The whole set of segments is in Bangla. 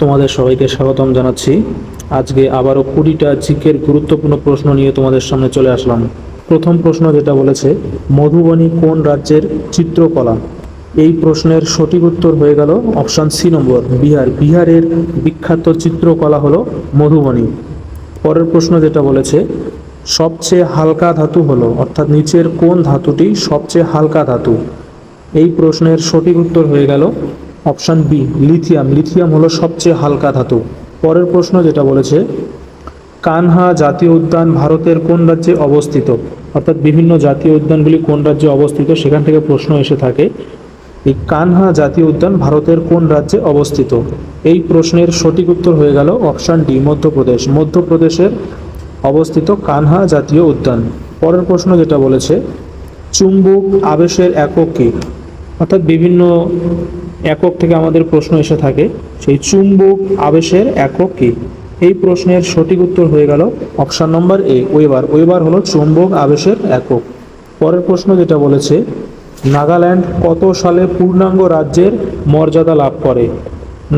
তোমাদের সবাইকে স্বাগতম জানাচ্ছি। আজকে আবারও কুড়িটা জিকের গুরুত্বপূর্ণ প্রশ্ন নিয়ে তোমাদের সামনে চলে আসলাম। প্রথম প্রশ্ন যেটা বলেছে, মধুবনী কোন রাজ্যের চিত্রকলা? এই প্রশ্নের সঠিক উত্তর হয়ে গেল অপশান সি নম্বর, বিহার। বিহারের বিখ্যাত চিত্রকলা হলো মধুবনী। পরের প্রশ্ন যেটা বলেছে, সবচেয়ে হালকা ধাতু হলো, অর্থাৎ নিচের কোন ধাতুটি সবচেয়ে হালকা ধাতু? এই প্রশ্নের সঠিক উত্তর হয়ে গেল অপশান বি, লিথিয়াম। লিথিয়াম হলো সবচেয়ে হালকা ধাতু। পরের প্রশ্ন যেটা বলেছে, কানহা জাতীয় উদ্যান ভারতের কোন রাজ্যে অবস্থিত? অর্থাৎ বিভিন্ন জাতীয় উদ্যানগুলি কোন রাজ্যে অবস্থিত? সেখান থেকে প্রশ্ন এসে থাকে, এই কানহা জাতীয় উদ্যান ভারতের কোন রাজ্যে অবস্থিত? এই প্রশ্নের সঠিক উত্তর হয়ে গেল অপশান ডি, মধ্যপ্রদেশ। মধ্যপ্রদেশের অবস্থিত কানহা জাতীয় উদ্যান। পরের প্রশ্ন যেটা বলেছে, চুম্বক আবেশের একক কি অর্থাৎ বিভিন্ন একক থেকে আমাদের প্রশ্ন এসে থাকে, সেই চুম্বক আবেশের একক কি? এই প্রশ্নের সঠিক উত্তর হয়ে গেল option number A, Weber. Weber হলো চুম্বক আবেশের একক। পরের প্রশ্ন যেটা বলেছে, নাগাল্যান্ড কত সালে পূর্ণাঙ্গ রাজ্যের মর্যাদা লাভ করে?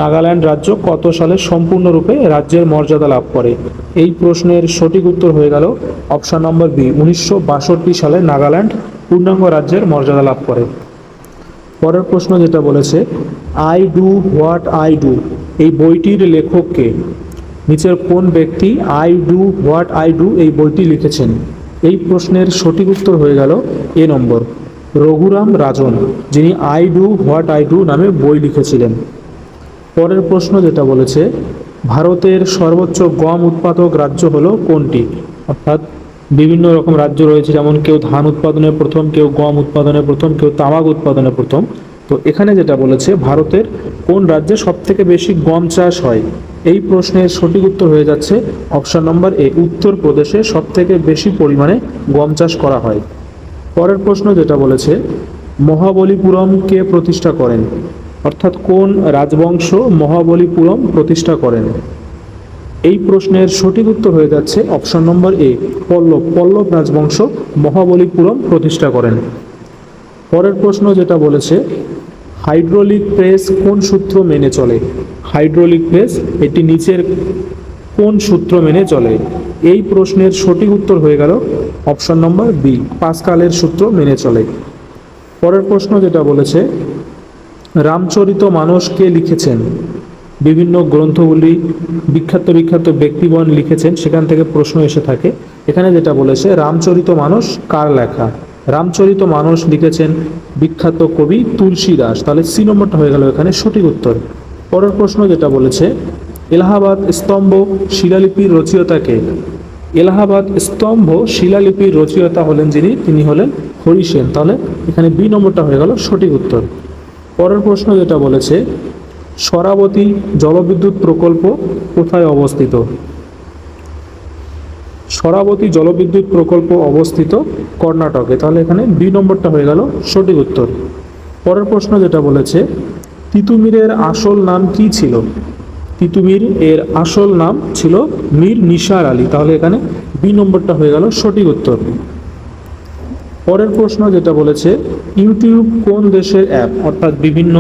নাগাল্যান্ড রাজ্য কত সালে সম্পূর্ণরূপে রাজ্যের মর্যাদা লাভ করে? এই প্রশ্নের সঠিক উত্তর হয়ে গেল অপশান নম্বর বি, উনিশশো বাষট্টি সালে নাগাল্যান্ড পূর্ণাঙ্গ রাজ্যের মর্যাদা লাভ করে। পরের প্রশ্ন যেটা বলেছে I do what I do এই বইটির লেখককে, নিচের কোন ব্যক্তি I do what I do এই বইটি লিখেছেন? এই প্রশ্নের সঠিক উত্তর হয়ে গেল এ নম্বর। রঘুরাম রাজন, যিনি I do what I do নামে বই লিখেছিলেন। পরের প্রশ্ন যেটা বলেছে, ভারতের সর্বোচ্চ গম উৎপাদক রাজ্য হলো কোনটি? অর্থাৎ বিভিন্ন রকম রাজ্য রয়েছে, যেমন কেউ ধান উৎপাদনে প্রথম, কেউ গম উৎপাদনে প্রথম, কেউ তামাক উৎপাদনে প্রথম। তো এখানে যেটা বলেছে, ভারতের কোন রাজ্যে সব থেকে বেশি গম চাষ হয়? এই প্রশ্নের সঠিক উত্তর হয়ে যাচ্ছে অপশন নম্বর এ, উত্তরপ্রদেশে সব থেকে বেশি পরিমাণে গম চাষ করা হয়। পরের প্রশ্ন যেটা বলেছে, মহাবলীপুরম কে প্রতিষ্ঠা করেন? অর্থাৎ কোন রাজবংশ মহাবলীপুরম প্রতিষ্ঠা করেন? এই প্রশ্নের সঠিক উত্তর হয়ে যাচ্ছে অপশন নম্বর এ, পল্লব। পল্লব রাজবংশ মহাবলীপুরম প্রতিষ্ঠা করেন। পরের প্রশ্ন যেটা বলেছে, হাইড্রোলিক প্রেস কোন সূত্র মেনে চলে? হাইড্রোলিক প্রেস এটি নিচের কোন সূত্র মেনে চলে? এই প্রশ্নের সঠিক উত্তর হয়ে গেল অপশন নম্বর বি, পাসকালের সূত্র মেনে চলে। পরের প্রশ্ন যেটা বলেছে, রামচরিত মানস কে লিখেছেন? বিভিন্ন গ্রন্থগুলি বিখ্যাত বিখ্যাত ব্যক্তিগণ লিখেছেন, সেখান থেকে প্রশ্ন এসে থাকে। এখানে যেটা বলেছে, রামচরিত মানস কার লেখা? রামচরিত মানস লিখেছেন বিখ্যাত কবি তুলসী দাস। তাহলে সি নম্বরটা হয়ে গেল এখানে সঠিক উত্তর। পরের প্রশ্ন যেটা বলেছে, এলাহাবাদ স্তম্ভ শিলালিপির রচয়িতাকে এলাহাবাদ স্তম্ভ শিলালিপির রচয়িতা হলেন যিনি, তিনি হলেন হরিসেন তাহলে এখানে বি নম্বরটা হয়ে গেল সঠিক উত্তর। পরের প্রশ্ন যেটা বলেছে সরাবতী জলবিদ্যুৎ প্রকল্প কোথায় অবস্থিত? সরাবতী জলবিদ্যুৎ প্রকল্প অবস্থিত কর্ণাটকে। তাহলে এখানে বি নম্বরটা হয়ে গেল সঠিক উত্তর। পরের প্রশ্ন যেটা বলেছে, তিতুমিরের আসল নাম কি ছিল? তিতুমির এর আসল নাম ছিল মীর নিসার আলী। তাহলে এখানে বি নম্বরটা হয়ে গেল সঠিক উত্তর। পরের প্রশ্ন যেটা বলেছে, ইউটিউব কোন দেশের অ্যাপ? অর্থাৎ বিভিন্ন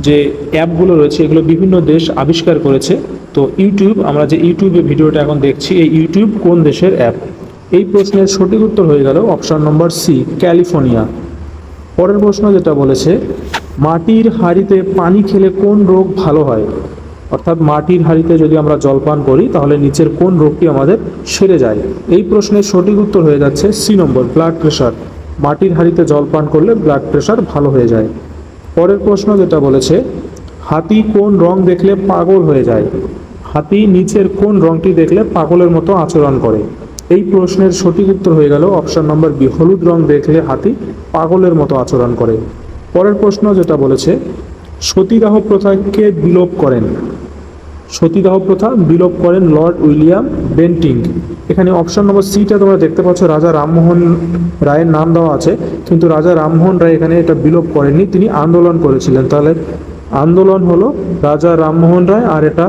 যে অ্যাপগুলো রয়েছে, এগুলো বিভিন্ন দেশ আবিষ্কার করেছে। তো ইউটিউব, আমরা যে ইউটিউবে ভিডিওটা এখন দেখছি, এই ইউটিউব কোন দেশের অ্যাপ? এই প্রশ্নের সঠিক উত্তর হয়ে গেল অপশন নম্বর সি, ক্যালিফোর্নিয়া। পরের প্রশ্ন যেটা বলেছে, মাটির হাঁড়িতে পানি খেলে কোন রোগ ভালো হয়? অর্থাৎ মাটির হাঁড়িতে যদি আমরা জলপান করি, তাহলে নিচের কোন রোগটি আমাদের সেরে যায়? এই প্রশ্নের সঠিক উত্তর হয়ে যাচ্ছে সি নম্বর, ব্লাড প্রেশার। মাটির হাঁড়িতে জলপান করলে ব্লাড প্রেশার ভালো হয়ে যায়। পরের প্রশ্ন যেটা বলেছে, হাতি কোন রং দেখলে পাগল হয়ে যায়? হাতি নিচের কোন রংটি দেখলে পাগলের মতো আচরণ করে? এই প্রশ্নের সঠিক উত্তর হয়ে গেল অপশন নম্বর বি, হলুদ রং দেখলে হাতি পাগলের মতো আচরণ করে। পরের প্রশ্ন যেটা বলেছে, সতীদাহ প্রথাকে বিলোপ করেন? সতীদাহ প্রথা বিলোপ করেন লর্ড উইলিয়াম বেন্টিং। এখানে অপশন নম্বর সিটা তোমরা দেখতে পাচ্ছ, রাজা রামমোহন রায়ের নাম দেওয়া আছে, কিন্তু রাজা রামমোহন রায় এখানে এটা বিলোপ করেননি, তিনি আন্দোলন করেছিলেন। তাহলে আন্দোলন হলো রাজা রামমোহন রায় আর এটা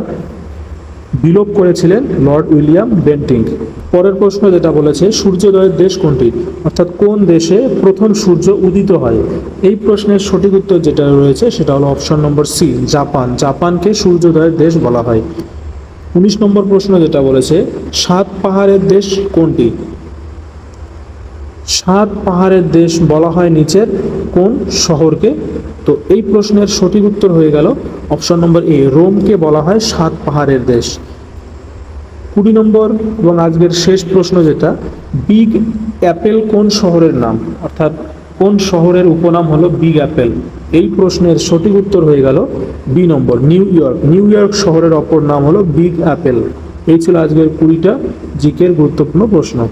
বিলোপ করেছিলেন লর্ড উইলিয়াম বেন্টিং। পরের প্রশ্ন যেটা বলেছে, সূর্যোদয়ের দেশ কোনটি? অর্থাৎ কোন দেশে প্রথম সূর্য উদিত হয়? এই প্রশ্নের সঠিক উত্তর যেটা রয়েছে সেটা হলো অপশন নম্বর সি, জাপান। জাপানকে সূর্যোদয়ের দেশ বলা হয়। উনিশ নম্বর প্রশ্ন যেটা বলেছে, সাত পাহাড়ের দেশ কোনটি? সাত পাহাড়ের দেশ বলা হয় নিচের কোন শহরকে? তো এই প্রশ্নের সঠিক উত্তর হয়ে গেল। অপশন নম্বর এ, রোমকে বলা হয় সাত পাহাড়ের দেশ। কুড়ি নম্বর এবং আজকের শেষ প্রশ্ন যেটা, বিগ অ্যাপেল কোন শহরের নাম? অর্থাৎ কোন শহরের উপনাম হলো বিগ অ্যাপেল? এই প্রশ্নের সঠিক উত্তর হয়ে গেল B number, New York. New York শহরের অপর নাম হলো বিগ অ্যাপেল। এই ছিল আজকের কুড়িটা জিকের গুরুত্বপূর্ণ প্রশ্ন।